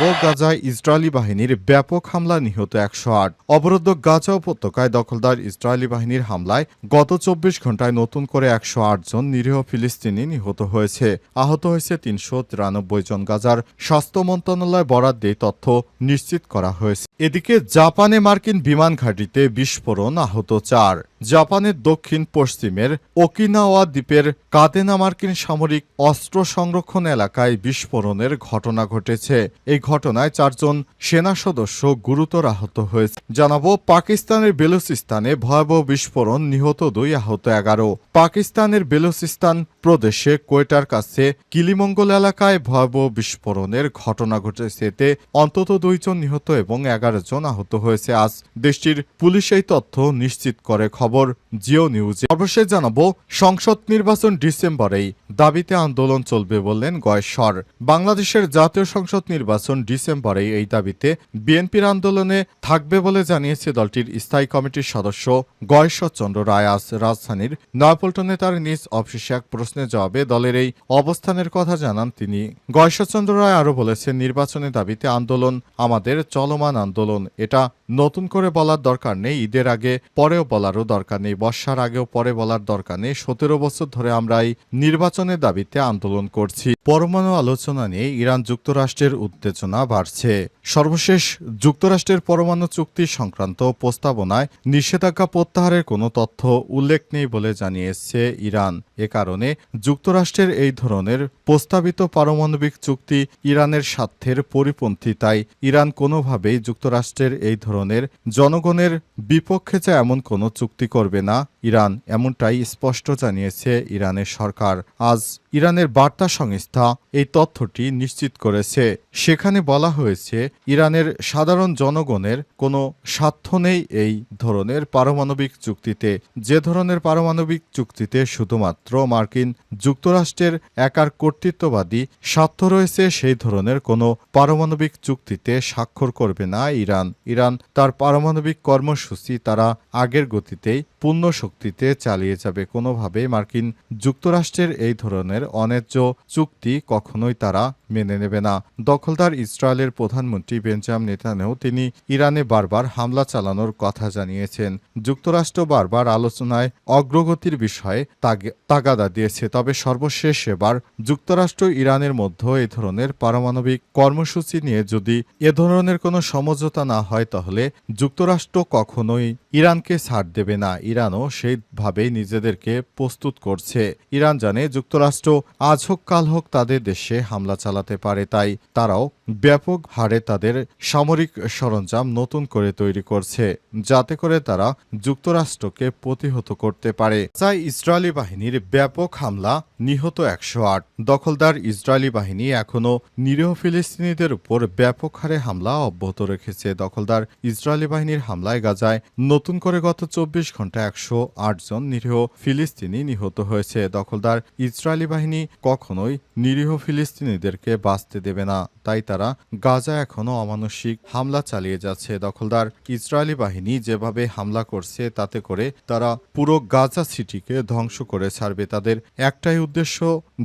জানাব গাজায় ইসরায়েলি বাহিনীর ব্যাপক হামলা নিহত একশো আট। অবরুদ্ধ গাজা উপত্যকায় দখলদার ইসরায়েলি বাহিনীর হামলায় গত চব্বিশ ঘন্টায় নতুন করে একশো আট জন নিরীহ ফিলিস্তিনি নিহত হয়েছে। আহত হয়েছে তিনশো তিরানব্বই জন গাজার স্বাস্থ্য মন্ত্রণালয় বরাদ দিয়ে তথ্য নিশ্চিত করা হয়েছে। এদিকে জাপানে মার্কিন বিমান ঘাঁটিতে বিস্ফোরণ আহত চার। জাপানের দক্ষিণ পশ্চিমের ওকিনাওয়া দ্বীপের কাদেনা মার্কিন সামরিক অস্ত্র সংরক্ষণ এলাকায় বিস্ফোরণের ঘটনা ঘটেছে। এই ঘটনায় চারজন সেনা সদস্য গুরুতর আহত হয়েছে। জানাব, পাকিস্তানের বেলুচিস্তানে ভয়াবহ বিস্ফোরণ নিহত দুই আহত এগারো। পাকিস্তানের বেলুচিস্তান প্রদেশে কোয়েটার কাছে কিলিমঙ্গল এলাকায় ভয়াবহ বিস্ফোরণের ঘটনা ঘটেছে। এতে অন্তত দুইজন নিহত এবং এগারো জন আহত হয়েছে। আজ দেশটির পুলিশ এই তথ্য নিশ্চিত করে খবর জিও নিউজে। সর্বশেষ জানাব, সংসদ নির্বাচন ডিসেম্বরেই দাবিতে আন্দোলন চলবে বললেন গয়েশ্বর। বাংলাদেশের জাতীয় সংসদ নির্বাচন ডিসেম্বরেই এই দাবিতে বিএনপির আন্দোলনে থাকবে বলে জানিয়েছে দলটির স্থায়ী কমিটির সদস্য গয়েশ্বর চন্দ্র রায়। আজ রাজধানীর নয়াপল্টনে তার নিজ অফিসে এক প্রশ্নের জবাবে দলের এই অবস্থানের কথা জানান তিনি। গয়েশ্বরচন্দ্র রায় আরও বলেছেন নির্বাচনের দাবিতে আন্দোলন আমাদের চলমান আন্দোলন। এটা নতুন করে বলার দরকার নেই, ঈদের আগে পরেও বলারও দরকার নেই, বর্ষার আগেও পরে বলার দরকার নেই। সতেরো বছর ধরে আমরা এই নির্বাচনের দাবিতে আন্দোলন করছি। পরমাণু আলোচনা নিয়ে ইরান যুক্তরাষ্ট্রের উত্তেজনা। বাড়ছে। সর্বশেষ যুক্তরাষ্ট্রের পরমাণু চুক্তি সংক্রান্ত প্রস্তাবনায় নিষেধাজ্ঞা প্রত্যাহারের কোনো তথ্য উল্লেখ নেই বলে জানিয়েছে ইরান। এ কারণে যুক্তরাষ্ট্রের এই ধরনের প্রস্তাবিত পারমাণবিক চুক্তি ইরানের স্বার্থের পরিপন্থী, তাই ইরান কোনোভাবেই যুক্তরাষ্ট্রের এই ধরনের জনগণের বিপক্ষে যা এমন কোনো চুক্তি করবে না ইরান এমনটাই স্পষ্ট জানিয়েছে ইরানের সরকার। আজ ইরানের বার্তা সংস্থা এই তথ্যটি নিশ্চিত করেছে। সেখানে বলা হয়েছে, ইরানের সাধারণ জনগণের কোনো স্বার্থ নেই এই ধরনের পারমাণবিক চুক্তিতে। যে ধরনের পারমাণবিক চুক্তিতে শুধুমাত্র মার্কিন যুক্তরাষ্ট্রের একার কর্তৃত্ববাদী স্বার্থ রয়েছে, সেই ধরনের কোনো পারমাণবিক চুক্তিতে স্বাক্ষর করবে না ইরান। ইরান তার পারমাণবিক কর্মসূচি তারা আগের গতিতেই পূর্ণ শক্তিতে চালিয়ে যাবে। কোনোভাবেই মার্কিন যুক্তরাষ্ট্রের এই ধরনের অন্যায্য চুক্তি কখনোই তারা মেনে নেবে না। দখলদার ইসরায়েলের প্রধানমন্ত্রী বেঞ্জাম নেতানেও তিনি ইরানে বারবার হামলা চালানোর কথা জানিয়েছেন। যুক্তরাষ্ট্র বারবার আলোচনায় অগ্রগতির বিষয়ে তাগে- তাগাদা দিয়েছে, তবে সর্বশেষ এবার যুক্তরাষ্ট্র ইরানের মধ্যে এ ধরনের পারমাণবিক কর্মসূচি নিয়ে যদি এ ধরনের কোনো সমঝোতা না হয়, তাহলে যুক্তরাষ্ট্র কখনোই ইরানকে ছাড় দেবে না। ইরানও সেইভাবেই নিজেদেরকে প্রস্তুত করছে। ইরান জানে যুক্তরাষ্ট্র আজ হোক কাল হোক তাদের দেশে হামলা চালাতে পারে, তাই তারাও ব্যাপক হারে তাদের সামরিক সরঞ্জাম নতুন করে তৈরি করছে, যাতে করে তারা যুক্তরাষ্ট্রকে প্রতিহত করতে পারে। তাই ইসরায়েলি বাহিনীর ব্যাপক হামলা, নিহত একশো আট। দখলদার ইসরায়েলি বাহিনী এখনও নিরীহ ফিলিস্তিনিদের উপর ব্যাপক হারে হামলা অব্যাহত রেখেছে। দখলদার ইসরায়েলি বাহিনীর হামলায় গাজায় নতুন করে গত চব্বিশ ঘণ্টা একশো আট জন নিরীহ ফিলিস্তিনি নিহত হয়েছে। দখলদার ইসরায়েলি বাহিনী কখনোই নিরীহ ফিলিস্তিনিদেরকে বাঁচতে দেবে না, তাই তারা গাজা এখনও অমানসিক হামলা চালিয়ে যাচ্ছে। দখলদার ইসরায়েলি বাহিনী যেভাবে হামলা করছে, তাতে করে তারা পুরো গাজা সিটিকে ধ্বংস করে ছাড়বে। তাদের একটাই উদ্দেশ্য,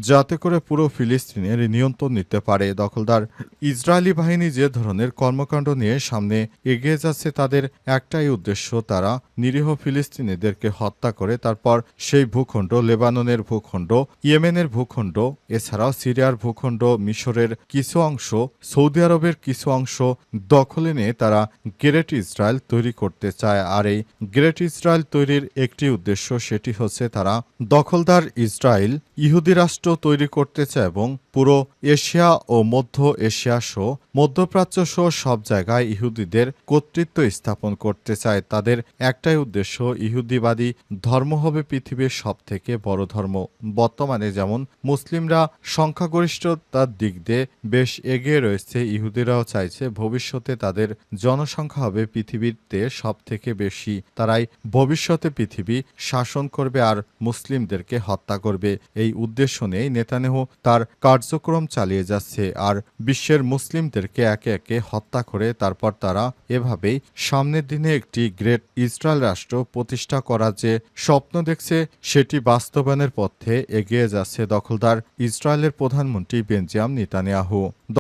যাতে করে পুরো ফিলিস্তিনের নিয়ন্ত্রণ নিতে পারে। দখলদার ইসরায়েলি বাহিনী যে ধরনের কর্মকাণ্ড নিয়ে সামনে এগিয়ে যাচ্ছে, তাদের একটাই উদ্দেশ্য, তারা নিরীহ ফিলিস্তিনিদেরকে হত্যা করে। তারপর সেই ভূখণ্ড, লেবাননের ভূখণ্ড, ইয়েমেনের ভূখণ্ড, এছাড়াও সিরিয়ার ভূখণ্ড, মিশরের কিছু অংশ সৌদি আরবের কিছু অংশ দখলে নিয়ে তারা গ্রেট ইসরায়েল তৈরি করতে চায়। আর এই গ্রেট ইসরায়েল তৈরির একটি উদ্দেশ্য সেটি হচ্ছে তারা দখলদার ইসরায়েল ইহুদি রাষ্ট্র তৈরি করতে চায় এবং পুরো এশিয়া ও মধ্য এশিয়া সহ মধ্যপ্রাচ্য সহ সব জায়গায় ইহুদিদের কর্তৃত্ব স্থাপন করতে চায়। তাদের একটাই উদ্দেশ্য, ইহুদিবাদী ধর্ম হবে পৃথিবীর সব থেকে বড় ধর্ম। বর্তমানে যেমন মুসলিমরা সংখ্যাগরিষ্ঠতার দিক দিয়ে বেশ এগিয়ে রয়েছে, ইহুদিরাও চাইছে ভবিষ্যতে তাদের জনসংখ্যা হবে পৃথিবীতে সব থেকে বেশি। তারাই ভবিষ্যতে পৃথিবী শাসন করবে আর মুসলিমদেরকে হত্যা করবে। এই উদ্দেশ্য নিয়েই নেতানেহু তার কার্যক্রম চালিয়ে যাচ্ছে আর বিশ্বের মুসলিমদেরকে একে একে হত্যা করে তারপর তারা এভাবেই সামনের দিনে একটি গ্রেট ইসরায়েল রাষ্ট্র প্রতিষ্ঠা করার যে স্বপ্ন দেখছে, সেটি বাস্তবায়নের পথে এগিয়ে যাচ্ছে দখলদার ইসরায়েলের প্রধানমন্ত্রী বেঞ্জাম নেতানিয়াহু।